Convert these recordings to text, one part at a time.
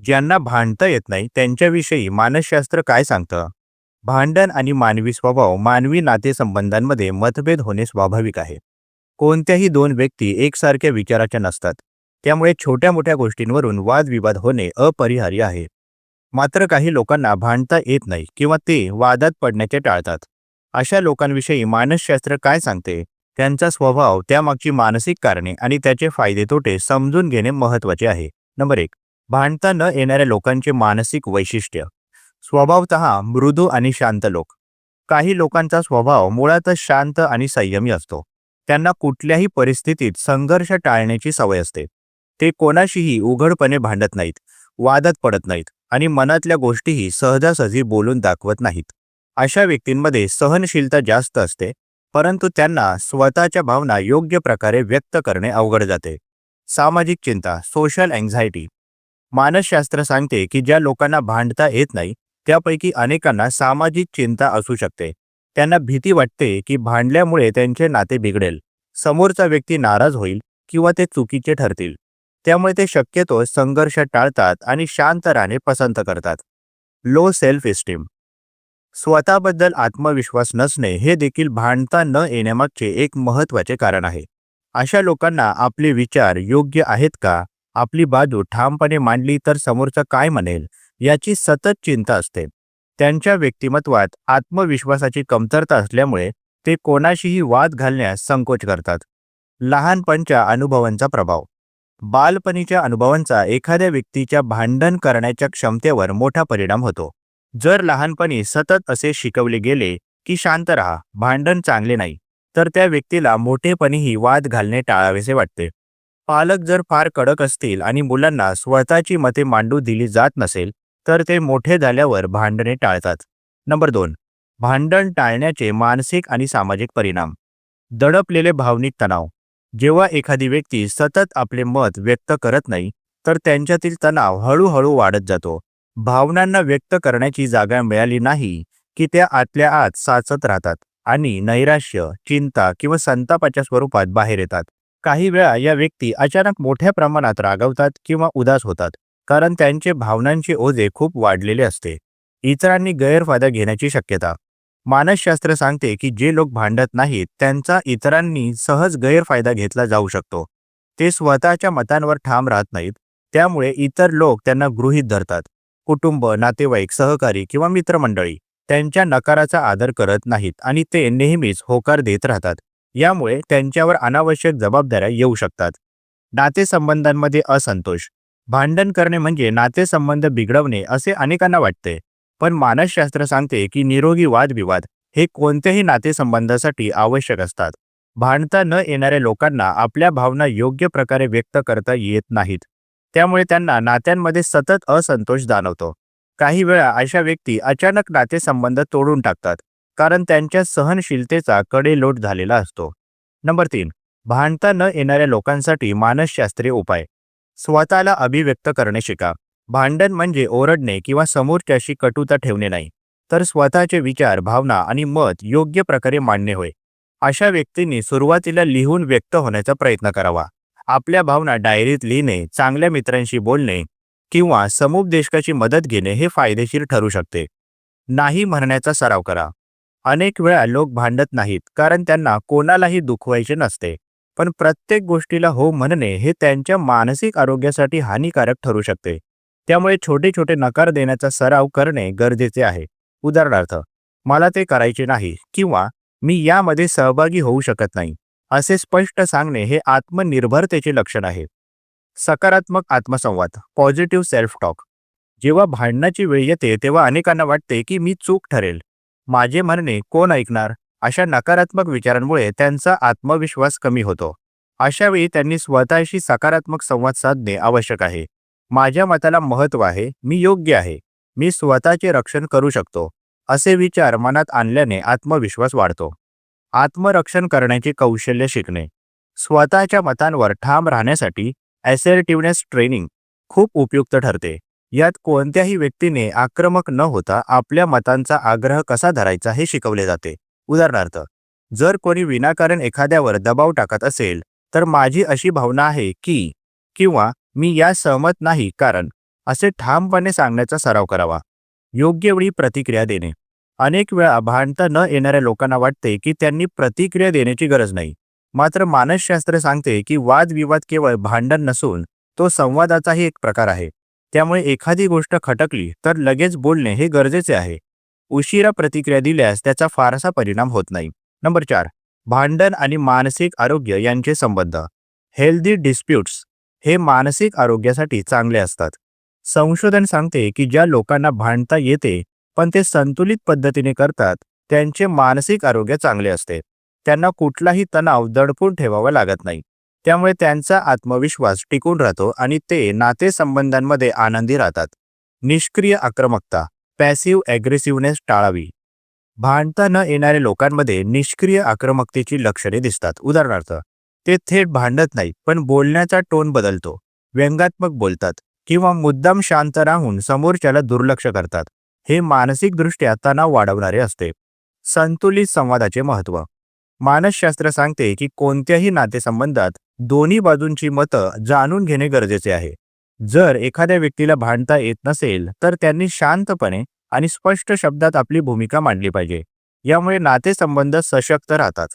ज्यांना भांडता येत नाही त्यांच्याविषयी मानसशास्त्र काय सांगतं? भांडण आणि मानवी स्वभाव मानवी नातेसंबंधांमध्ये मतभेद होणे स्वाभाविक आहे. कोणत्याही दोन व्यक्ती एकसारख्या विचाराच्या नसतात. त्यामुळे छोट्या मोठ्या गोष्टींवरून वादविवाद होणे अपरिहार्य आहे. मात्र काही लोकांना भांडता येत नाही किंवा ते वादात पडण्याचे टाळतात. अशा लोकांविषयी मानसशास्त्र काय सांगते? त्यांचा स्वभाव त्यामागची मानसिक कारणे आणि त्याचे फायदे तोटे समजून घेणे महत्त्वाचे आहे. नंबर एक. भांडता न येणाऱ्या लोकांचे मानसिक वैशिष्ट्य. स्वभावत मृदू आणि शांत लोक. काही लोकांचा स्वभाव मुळातच शांत आणि संयमी असतो. त्यांना कुठल्याही परिस्थितीत संघर्ष टाळण्याची सवय असते. ते कोणाशीही उघडपणे भांडत नाहीत वादात पडत नाहीत आणि मनातल्या गोष्टीही सहजासहजी बोलून दाखवत नाहीत. अशा व्यक्तींमध्ये सहनशीलता जास्त असते परंतु त्यांना स्वतःच्या भावना योग्य प्रकारे व्यक्त करणे अवघड जाते. सामाजिक चिंता सोशल अँझायटी मानसशास्त्र सांगते की ज्या लोकांना भांडता येत नाही त्यापैकी अनेकांना सामाजिक चिंता असू शकते. त्यांना भीती वाटते की भांडल्यामुळे त्यांचे नाते बिघडेल समोरचा व्यक्ती नाराज होईल किंवा ते चुकीचे ठरतील. त्यामुळे ते शक्यतो संघर्ष टाळतात आणि शांत राहणे पसंत करतात. लो सेल्फ इस्टीम स्वतःबद्दल आत्मविश्वास नसणे हे देखील भांडता न येण्यामागचे एक महत्त्वाचे कारण आहे. अशा लोकांना आपले विचार योग्य आहेत का? आपली बाजू ठामपणे मांडली तर समोरचा काय म्हणेल याची सतत चिंता असते. त्यांच्या व्यक्तिमत्वात आत्मविश्वासाची कमतरता असल्यामुळे ते कोणाशीही वाद घालण्यास संकोच करतात. लहानपणच्या अनुभवांचा प्रभाव. बालपणीच्या अनुभवांचा एखाद्या व्यक्तीच्या भांडण करण्याच्या क्षमतेवर मोठा परिणाम होतो. जर लहानपणी सतत असे शिकवले गेले की शांत राहा भांडण चांगले नाही तर त्या व्यक्तीला मोठेपणीही वाद घालणे टाळावेसे वाटते. पालक जर फार कडक असतील आणि मुलांना स्वतःची मते मांडू दिली जात नसेल तर ते मोठे झाल्यावर भांडणे टाळतात. नंबर दोन भांडण टाळण्याचे मानसिक आणि सामाजिक परिणाम. दडपलेले भावनिक तणाव. जेव्हा एखादी व्यक्ती सतत आपले मत व्यक्त करत नाही तर त्यांच्यातील तणाव हळूहळू वाढत जातो. भावनांना व्यक्त करण्याची जागा मिळाली नाही की त्या आतल्या आत साचत राहतात आणि नैराश्य चिंता किंवा संतापाच्या स्वरूपात बाहेर येतात. काही वेळा या व्यक्ती अचानक मोठ्या प्रमाणात रागवतात किंवा उदास होतात कारण त्यांचे भावनांचे ओझे खूप वाढलेले असते. इतरांनी गैरफायदा घेण्याची शक्यता. मानसशास्त्र सांगते की जे लोक भांडत नाहीत त्यांचा इतरांनी सहज गैरफायदा घेतला जाऊ शकतो. ते स्वतःच्या मतांवर ठाम राहत नाहीत त्यामुळे इतर लोक त्यांना गृहीत धरतात. कुटुंब नातेवाईक सहकारी किंवा मित्रमंडळी त्यांच्या नकाराचा आदर करत नाहीत आणि ते नेहमीच होकार देत राहतात. यामुळे त्यांच्यावर अनावश्यक जबाबदाऱ्या येऊ शकतात. नातेसंबंधांमध्ये असंतोष. भांडण करणे म्हणजे नातेसंबंध बिघडवणे असे अनेकांना वाटते. पण मानसशास्त्र सांगते की निरोगी वादविवाद हे कोणत्याही नातेसंबंधासाठी आवश्यक असतात. भांडता न येणाऱ्या लोकांना आपल्या भावना योग्य प्रकारे व्यक्त करता येत नाहीत. त्यामुळे त्यांना नात्यांमध्ये सतत असंतोष जाणवतो. काही वेळा अशा व्यक्ती अचानक नातेसंबंध तोडून टाकतात. कारण त्यांच्या सहनशीलतेचा कडेलोट झालेला असतो. नंबर तीन भांडता न येणाऱ्या लोकांसाठी मानसशास्त्रीय उपाय. स्वतःला अभिव्यक्त करणे शिका. भांडण म्हणजे ओरडणे किंवा समोरच्याशी कटुता ठेवणे नाही तर स्वतःचे विचार भावना आणि मत योग्य प्रकारे मांडणे होय. अशा व्यक्तींनी सुरुवातीला लिहून व्यक्त होण्याचा प्रयत्न करावा. आपल्या भावना डायरीत लिहिणे चांगल्या मित्रांशी बोलणे किंवा समुपदेशकाची मदत घेणे हे फायदेशीर ठरू शकते. नाही म्हणण्याचा सराव करा. अनेक वेळा लोक भांडत नाहीत कारण त्यांना कोणालाही दुखवायचे नसते. पण प्रत्येक गोष्टीला हो म्हणणे हे त्यांच्या मानसिक आरोग्यासाठी हानिकारक ठरू शकते. त्यामुळे छोटे छोटे नकार देण्याचा सराव करणे गरजेचे आहे. उदाहरणार्थ मला ते करायचे नाही किंवा मी यामध्ये सहभागी होऊ शकत नाही असे स्पष्ट सांगणे हे आत्मनिर्भरतेचे लक्षण आहे. सकारात्मक आत्मसंवाद पॉझिटिव्ह सेल्फ टॉक. जेव्हा भांडणाची वेळ येते तेव्हा अनेकांना वाटते की मी चूक ठरेल. माझे म्हणणे कोण ऐकणार? अशा नकारात्मक विचारांमुळे त्यांचा आत्मविश्वास कमी होतो. अशावेळी त्यांनी स्वतःशी सकारात्मक संवाद साधणे आवश्यक आहे. माझ्या मताला महत्त्व आहे मी योग्य आहे. मी स्वतःचे रक्षण करू शकतो. असे विचार मनात आणल्याने आत्मविश्वास वाढतो. आत्मरक्षण करण्याचे कौशल्य शिकणे. स्वतःच्या मतांवर ठाम राहण्यासाठी ॲसर्टिव्हनेस ट्रेनिंग खूप उपयुक्त ठरते. यात कोणत्याही व्यक्तीने आक्रमक न होता आपल्या मतांचा आग्रह कसा धरायचा हे शिकवले जाते. उदाहरणार्थ जर कोणी विनाकारण एखाद्यावर दबाव टाकत असेल तर माझी अशी भावना आहे की किंवा मी या सहमत नाही कारण असे ठामपणे सांगण्याचा सराव करावा. योग्य वेळी प्रतिक्रिया देणे. अनेक वेळा भांडता न येणाऱ्या लोकांना वाटते की त्यांनी प्रतिक्रिया देण्याची गरज नाही. मात्र मानसशास्त्र सांगते की वादविवाद केवळ भांडण नसून तो संवादाचाही एक प्रकार आहे. त्यामुळे एखादी गोष्ट खटकली तर लगेच बोलणे हे गरजेचे आहे. उशिरा प्रतिक्रिया दिल्यास त्याचा फारसा परिणाम होत नाही. नंबर चार. भांडण आणि मानसिक आरोग्य यांचे संबंध. हेल्दी डिस्प्यूट्स हे मानसिक आरोग्यासाठी चांगले असतात. संशोधन सांगते की ज्या लोकांना भांडता येते पण ते संतुलित पद्धतीने करतात त्यांचे मानसिक आरोग्य चांगले असते. त्यांना कुठलाही तणाव दडपून ठेवावा लागत नाही. त्यामुळे त्यांचा आत्मविश्वास टिकून राहतो आणि ते नातेसंबंधांमध्ये आनंदी राहतात. निष्क्रिय आक्रमकता पॅसिव्ह ॲग्रेसिव्हनेस टाळावी. भांडता न येणाऱ्या लोकांमध्ये निष्क्रिय आक्रमकतेची लक्षणे दिसतात. उदाहरणार्थ ते थेट भांडत नाहीत पण बोलण्याचा टोन बदलतो. व्यंगात्मक बोलतात किंवा मुद्दाम शांत राहून समोरच्याला दुर्लक्ष करतात. हे मानसिकदृष्ट्या तणाव वाढवणारे असते. संतुलित संवादाचे महत्त्व. मानसशास्त्र सांगते की कोणत्याही नातेसंबंधात दोन्ही बाजूंची मतं जाणून घेणे गरजेचे आहे. जर एखाद्या व्यक्तीला भांडता येत नसेल तर त्यांनी शांतपणे आणि स्पष्ट शब्दात आपली भूमिका मांडली पाहिजे. यामुळे नातेसंबंध सशक्त राहतात.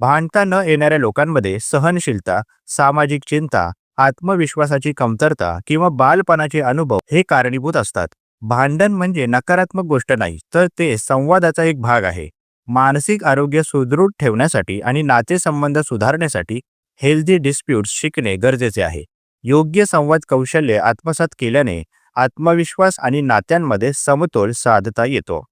भांडता न येणाऱ्या लोकांमध्ये सहनशीलता सामाजिक चिंता आत्मविश्वासाची कमतरता किंवा बालपणाचे अनुभव हे कारणीभूत असतात. भांडण म्हणजे नकारात्मक गोष्ट नाही तर ते संवादाचा एक भाग आहे. मानसिक आरोग्य सुदृढ ठेवण्यासाठी आणि नातेसंबंध सुधारण्यासाठी हेल्दी डिस्प्यूट्स शिकणे गरजेचे आहे. योग्य संवाद कौशल्य आत्मसात केल्याने आत्मविश्वास आणि नात्यांमध्ये समतोल साधता येतो.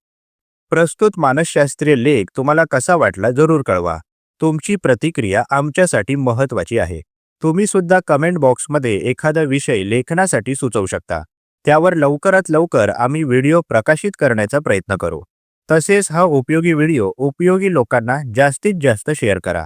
प्रस्तुत मानसशास्त्रीय लेख तुम्हाला कसा वाटला जरूर कळवा. तुमची प्रतिक्रिया आमच्यासाठी महत्त्वाची आहे. तुम्ही सुद्धा कमेंट बॉक्समध्ये एखादा विषय लेखनासाठी सुचवू शकता. त्यावर लवकरात लवकर आम्ही व्हिडिओ प्रकाशित करण्याचा प्रयत्न करू. तसेच हा उपयोगी व्हिडिओ उपयोगी लोकांना जास्तीत जास्त शेअर करा.